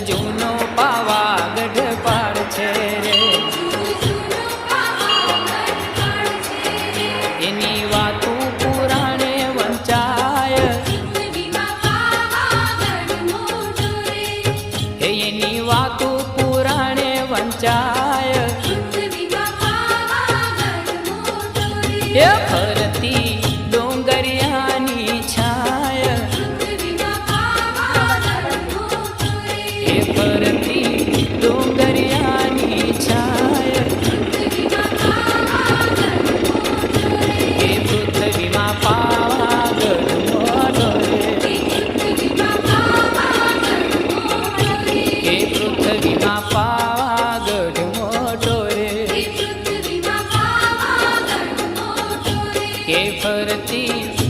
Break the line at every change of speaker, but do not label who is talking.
જૂનો પાવાગઢ પાડ છે રે. એની વાતો પુરાણે વંચાય. હે એની વાતો પુરાણે વંચાય. એ પૃથ્વીમાં પાવાગઢ રે. કે ફરતી